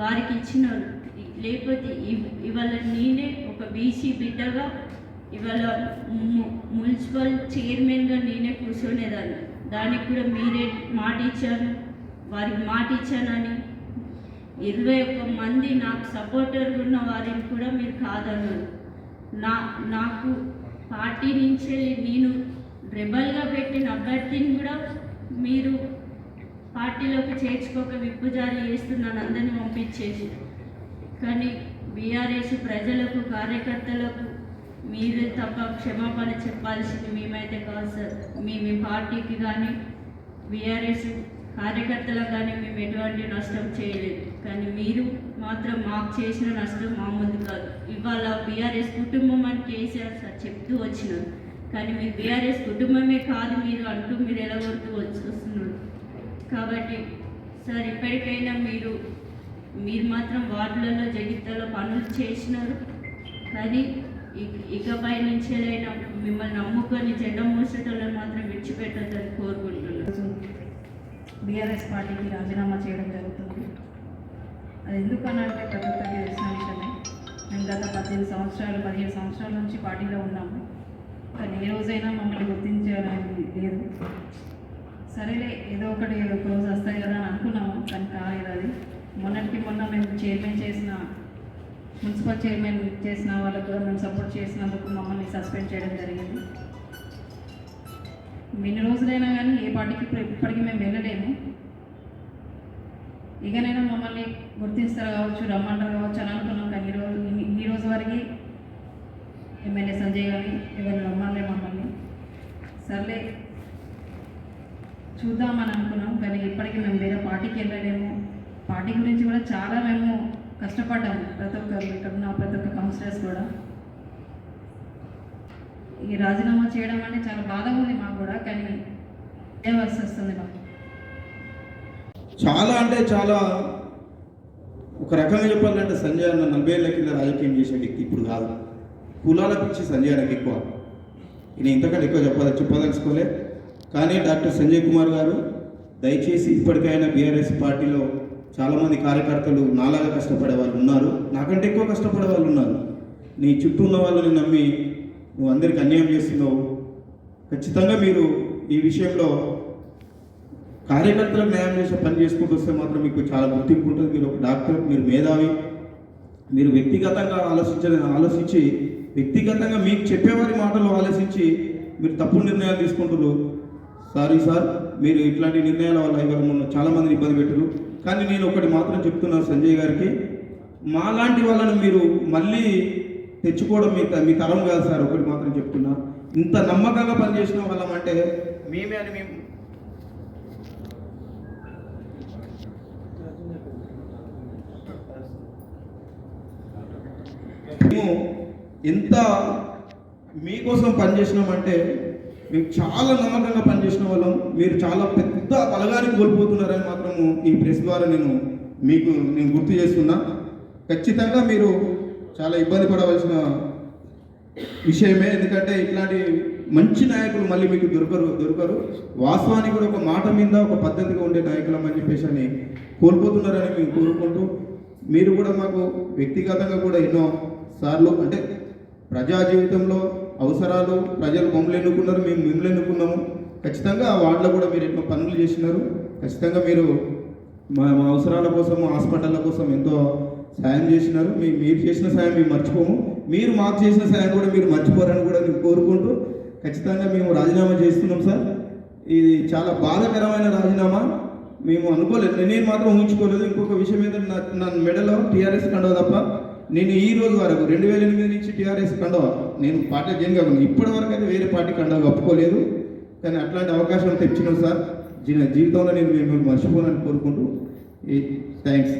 వారికి ఇచ్చిన లేకపోతే ఇవాళ నేనే ఒక బీసీ బిడ్డగా ఇవాళ మున్సిపల్ చైర్మన్గా నేనే కూర్చునేదాన్ని. దానికి కూడా మీరే మాట ఇచ్చాను వారికి మాట ఇచ్చానని ఇరవై ఒక్క మంది నాకు సపోర్టర్ ఉన్న వారిని కూడా మీరు కాదన్నారు. నా నాకు పార్టీ నుంచి నేను రెబల్గా పెట్టిన అభ్యర్థిని కూడా మీరు పార్టీలోకి చేర్చుకోక విప్పు జారీ చేస్తున్నాను అందరిని పంపించేసి. కానీ బీఆర్ఎస్ ప్రజలకు కార్యకర్తలకు మీరు తప్ప క్షమాపణ చెప్పాల్సింది మేమైతే కాదు సార్. మీ మీ పార్టీకి కానీ బీఆర్ఎస్ కార్యకర్తలకు కానీ మేము ఎటువంటి నష్టం చేయలేదు. కానీ మీరు మాత్రం మాకు చేసిన నష్టం మామూలు కాదు. ఇవాళ బీఆర్ఎస్ కుటుంబం అని కేసీఆర్ సార్ చెప్తూ వచ్చినారు. కానీ మీ బీఆర్ఎస్ కుటుంబమే కాదు మీరు అంటూ మీరు ఎలగొడుతూ వచ్చి వస్తున్నారు? కాబట్టి సార్ ఇప్పటికైనా మీరు మీరు మాత్రం వార్డులలో జగిత్తాలో పనులు చేసినారు. కానీ ఇక- ఇకపై నుంచేదైనా మిమ్మల్ని నమ్ముకొని జెండా మోసేటోళ్ళని మాత్రం విడిచిపెట్టద్దని కోరుకుంటున్నాను. బీఆర్ఎస్ పార్టీకి రాజీనామా చేయడం జరుగుతుంది. అది ఎందుకనంటే ప్రతి ఒక్కరికి తెలిసిన విషయమే. మేము గత పద్దెనిమిది సంవత్సరాలు పదిహేను సంవత్సరాల నుంచి పార్టీలో ఉన్నాము. కానీ ఏ రోజైనా మమ్మల్ని గుర్తించాలని లేదు. సరేలే ఏదో ఒకటి ఒక రోజు వస్తాయి కదా అని అనుకున్నాము కానీ కాలేదు అది. మొన్నటికి మొన్న మేము చైర్మన్ చేసిన మున్సిపల్ చైర్మన్ చేసిన వాళ్ళకు కూడా మేము సపోర్ట్ చేసినందుకు మమ్మల్ని సస్పెండ్ చేయడం జరిగింది. ఎన్ని రోజులైనా కానీ ఏ పార్టీకి ఇప్పుడు ఇప్పటికీ మేము వెళ్ళలేము. ఇకనైనా మమ్మల్ని గుర్తిస్తారు కావచ్చు రమ్మంటారు కావచ్చు అని అనుకున్నాం కానీ ఈ రోజు ఈ- రోజు వరకు ఎమ్మెల్యే సంజయ్ గారిని ఎవరిని రమ్మలే మమ్మల్ని. సర్లే చూద్దామని అనుకున్నాం కానీ ఇప్పటికీ మేము వేరే పార్టీకి వెళ్ళలేము. పార్టీ గురించి కూడా చాలా మేము కష్టపడ్డాము ప్రతి ఒక్కరు ఇక్కడ ఉన్న ప్రతి ఒక్క కౌన్సిలర్స్ కూడా. ఈ రాజీనామా చేయడం అంటే చాలా బాధగా ఉంది మాకు కూడా కానీ చేయవలసి వస్తుంది మాకు? చాలా అంటే చాలా ఒక రకంగా చెప్పాలంటే సంజయ్ అన్న నలభై ఏళ్ళ కింద రాజకీయం చేసే వ్యక్తి ఇప్పుడు కాదు. కులాల పిచ్చి సంజయ్ అన్నకి ఎక్కువ. ఈయన ఇంతకంటే ఎక్కువ చెప్పాలి చెప్పదలుచుకోలే. కానీ డాక్టర్ సంజయ్ కుమార్ గారు దయచేసి ఇప్పటికైనా బీఆర్ఎస్ పార్టీలో చాలామంది కార్యకర్తలు నాలాగా కష్టపడే వాళ్ళు ఉన్నారు. నాకంటే ఎక్కువ కష్టపడే వాళ్ళు ఉన్నారు. నీ చుట్టూ ఉన్న వాళ్ళని నమ్మి నువ్వు అందరికి అన్యాయం చేస్తున్నావు. ఖచ్చితంగా మీరు ఈ విషయంలో కార్యకర్తలకు న్యాయం చేసే పని చేసుకుంటూ వస్తే మాత్రం మీకు చాలా గుర్తింపు ఉంటుంది. మీరు ఒక డాక్టర్ మీరు మేధావి. మీరు వ్యక్తిగతంగా ఆలోచించ ఆలోచించి వ్యక్తిగతంగా మీకు చెప్పేవారి మాటలు ఆలోచించి మీరు తప్పుడు నిర్ణయాలు తీసుకుంటున్నారు. సారీ సార్ మీరు ఇట్లాంటి నిర్ణయాల వల్ల ఇవాళ మొన్న చాలా మందిని ఇబ్బంది పెట్టరు కానీ నేను ఒకటి మాత్రం చెప్తున్నాను సంజయ్ గారికి మాలాంటి వాళ్ళని మీరు మళ్ళీ తెచ్చుకోవడం మీ త- మీ తరం కాదు సార్ ఒకటి మాత్రం చెప్తున్నా. ఇంత నమ్మకంగా పనిచేసిన వాళ్ళం అంటే మేమే అని మేము మేము ఎంత మీకోసం పనిచేసినామంటే మేము చాలా నమ్మకంగా పనిచేసిన వాళ్ళం. మీరు చాలా పెద్ద బలగాన్ని కోల్పోతున్నారని మాత్రము ఈ ప్రెస్ ద్వారా నేను మీకు నేను గుర్తు చేస్తున్నా. ఖచ్చితంగా మీరు చాలా ఇబ్బంది పడవలసిన విషయమే. ఎందుకంటే ఇట్లాంటి మంచి నాయకులు మళ్ళీ మీకు దొరకరు దొరకరు. వాస్తవానికి కూడా ఒక మాట మీద ఒక పద్ధతిగా ఉండే నాయకులం అని చెప్పేసి అని కోల్పోతున్నారని మేము కోరుకుంటూ మీరు కూడా మాకు వ్యక్తిగతంగా కూడా ఎన్నో సార్లు అంటే ప్రజా జీవితంలో అవసరాలు ప్రజలు మమ్మల్ని ఎన్నుకున్నారు మేము మిమ్మల్ని ఎన్నుకున్నాము. ఖచ్చితంగా ఆ వార్డులో కూడా మీరు ఎన్నో పనులు చేసినారు. ఖచ్చితంగా మీరు మా మా అవసరాల కోసం హాస్పిటళ్ళ కోసం ఎంతో సాయం చేసినారు. మీ మీరు చేసిన సాయం మేము మర్చిపోము. మీరు మాకు చేసిన సాయం కూడా మీరు మర్చిపోరని కూడా నేను కోరుకుంటూ ఖచ్చితంగా మేము రాజీనామా చేస్తున్నాం సార్. ఇది చాలా బాధాకరమైన రాజీనామా. మేము అనుకోలేదు. నేను మాత్రం ఊహించుకోలేదు. ఇంకొక విషయం ఏంటంటే నా నా మెడలో టీఆర్ఎస్ కండవ తప్ప నేను ఈ రోజు వరకు రెండు వేల ఎనిమిది నుంచి టీఆర్ఎస్ కండవ. నేను పార్టీ జైన్ కాకుండా ఇప్పటి వరకు అయితే వేరే పార్టీ కండవ ఒప్పుకోలేదు. కానీ అట్లాంటి అవకాశం తెచ్చినాం సార్. జీవితంలో నేను మిమ్మల్ని మర్చిపోనని కోరుకుంటూ థ్యాంక్స్.